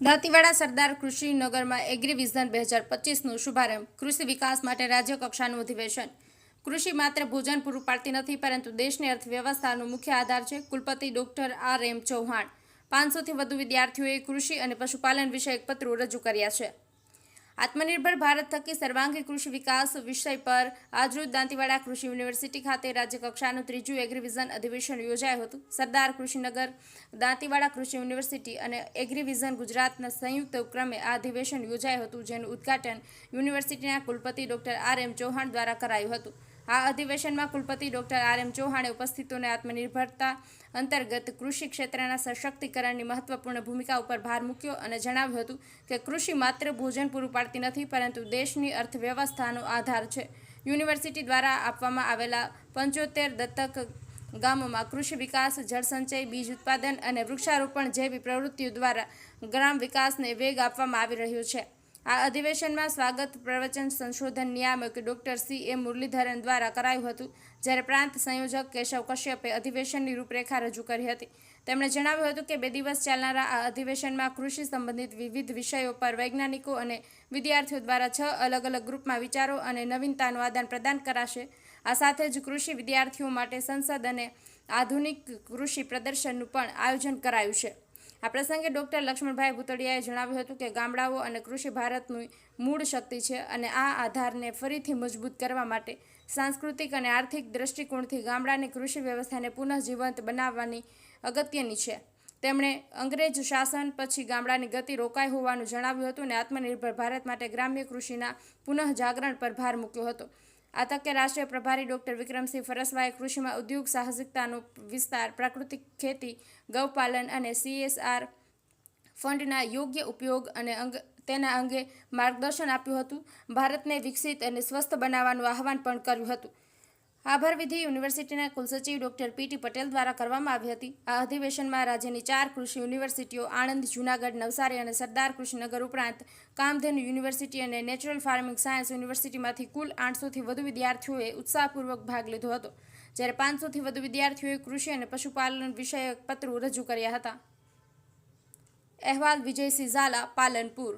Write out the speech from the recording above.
દાંતીવાડા સરદાર કૃષિ નગરમાં એગ્રીવિઝન બે હજાર પચીસનું શુભારંભ. કૃષિ વિકાસ માટે રાજ્ય કક્ષાનું અધિવેશન. કૃષિ માત્ર ભોજન પૂરું પાડતી નથી, પરંતુ દેશની અર્થવ્યવસ્થાનો મુખ્ય આધાર છે. કુલપતિ ડોક્ટર આર એમ ચૌહાણ પાંચસોથી વધુ વિદ્યાર્થીઓએ કૃષિ અને પશુપાલન વિષયક પત્રો રજૂ કર્યા છે. આત્મનિર્ભર ભારત થકી સર્વાંગી કૃષિ વિકાસ વિષય પર આજરોજ દાંતીવાડા કૃષિ યુનિવર્સિટી ખાતે રાજ્ય કક્ષાનું ત્રીજું એગ્રીવિઝન અધિવેશન યોજાયું હતું. સરદાર કૃષિનગર, દાંતીવાડા કૃષિ યુનિવર્સિટી અને એગ્રીવિઝન ગુજરાતના સંયુક્ત ઉપક્રમે આ અધિવેશન યોજાયું હતું, જેનું ઉદ્ઘાટન યુનિવર્સિટીના કુલપતિ ડોક્ટર આર એમ ચૌહાણ દ્વારા કરાયું હતું. આ અધિવેશનમાં કુલપતિ ડોક્ટર આર એમ ચૌહાણે ઉપસ્થિતોને આત્મનિર્ભરતા અંતર્ગત કૃષિ ક્ષેત્રના સશક્તિકરણની મહત્વપૂર્ણ ભૂમિકા ઉપર ભાર મૂક્યો અને જણાવ્યું હતું કે કૃષિ માત્ર ભોજન પૂરું પાડતી નથી, પરંતુ દેશની અર્થવ્યવસ્થાનો આધાર છે. યુનિવર્સિટી દ્વારા આપવામાં આવેલા પંચોતેર દત્તક ગામોમાં કૃષિ વિકાસ જળસંચય બીજ ઉત્પાદન અને વૃક્ષારોપણ જેવી પ્રવૃત્તિઓ દ્વારા ગ્રામ વિકાસને વેગ આપવામાં આવી રહ્યો છે. આ અધિવેશનમાં સ્વાગત પ્રવચન સંશોધન નિયામક ડોક્ટર સી એ મુરલીધરન દ્વારા કરાયું હતું, જ્યારે પ્રાંત સંયોજક કેશવ કશ્યપે અધિવેશનની રૂપરેખા રજૂ કરી હતી. તેમણે જણાવ્યું હતું કે બે દિવસ ચાલનારા આ અધિવેશનમાં કૃષિ સંબંધિત વિવિધ વિષયો પર વૈજ્ઞાનિકો અને વિદ્યાર્થીઓ દ્વારા છ અલગ અલગ ગ્રુપમાં વિચારો અને નવીનતાનું આદાન પ્રદાન કરાશે. આ સાથે જ કૃષિ વિદ્યાર્થીઓ માટે સંસદ અને આધુનિક કૃષિ પ્રદર્શનનું પણ આયોજન કરાયું છે. આ પ્રસંગે ડોક્ટર લક્ષ્મણભાઈ ભૂતળિયાએ જણાવ્યું હતું કે ગામડાઓ અને કૃષિ ભારતની મૂળ શક્તિ છે અને આ આધારને ફરીથી મજબૂત કરવા માટે સાંસ્કૃતિક અને આર્થિક દ્રષ્ટિકોણથી ગામડાની કૃષિ વ્યવસ્થાને પુનઃજીવંત બનાવવાની અગત્યની છે. તેમણે અંગ્રેજ શાસન પછી ગામડાની ગતિ રોકાઈ હોવાનું જણાવ્યું હતું અને આત્મનિર્ભર ભારત માટે ગ્રામ્ય કૃષિના પુનઃ જાગરણ પર ભાર મૂક્યો હતો. આ તકે રાષ્ટ્રીય પ્રભારી ડોક્ટર વિક્રમસિંહ ફરસવાએ કૃષિમાં ઉદ્યોગ સાહસિકતાનો વિસ્તાર, પ્રાકૃતિક ખેતી ગૌપાલન અને સીએસઆર ફંડના યોગ્ય ઉપયોગ અને તેના અંગે માર્ગદર્શન આપ્યું હતું. ભારતને વિકસિત અને સ્વસ્થ બનાવવાનું આહવાન પણ કર્યું હતું. આભાર વિધિ યુનિવર્સિટીના કુલસચિવ ડોક્ટર પીટી પટેલ દ્વારા કરવામાં આવી હતી. આ અધિવેશનમાં રાજ્યની ચાર કૃષિ યુનિવર્સિટીઓ, આણંદ, જૂનાગઢ, નવસારી અને સરદાર કૃષિનગર ઉપરાંત કામધેનુ યુનિવર્સિટી અને નેચરલ ફાર્મિંગ સાયન્સ યુનિવર્સિટીમાંથી કુલ આઠસોથી વધુ વિદ્યાર્થીઓએ ઉત્સાહપૂર્વક ભાગ લીધો હતો. જ્યારે પાંચસોથી વધુ વિદ્યાર્થીઓએ કૃષિ અને પશુપાલન વિષયક પત્રો રજૂ કર્યા હતા. અહેવાલ વિજયસિંહ ઝાલા, પાલનપુર.